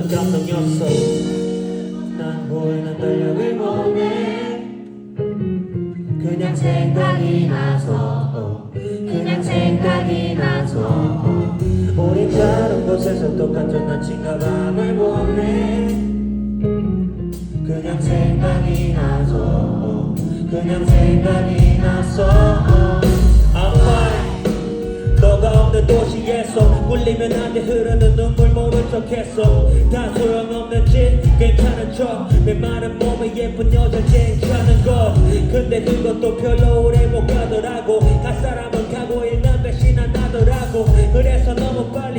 감동이었어 난 보이는 달력을 보내 그냥 생각이 나서 어, 그냥 생각이 나서 어. 우리 다른 곳에서 똑같은 아침과 밤을 보내 그냥 생각이 나서 어, 그냥 생각이 나서 했어 물리면 안 돼 흐르는 눈물 모른 척 했어 다 소용없는 짓 괜찮은 척내 말은 몸에 예쁜 여자 쟁취하는 것 근데 그것도 별로 오래 못 가더라고. 갈 사람은 가고 있는 배신안 나더라고. 그래서 너무 빨리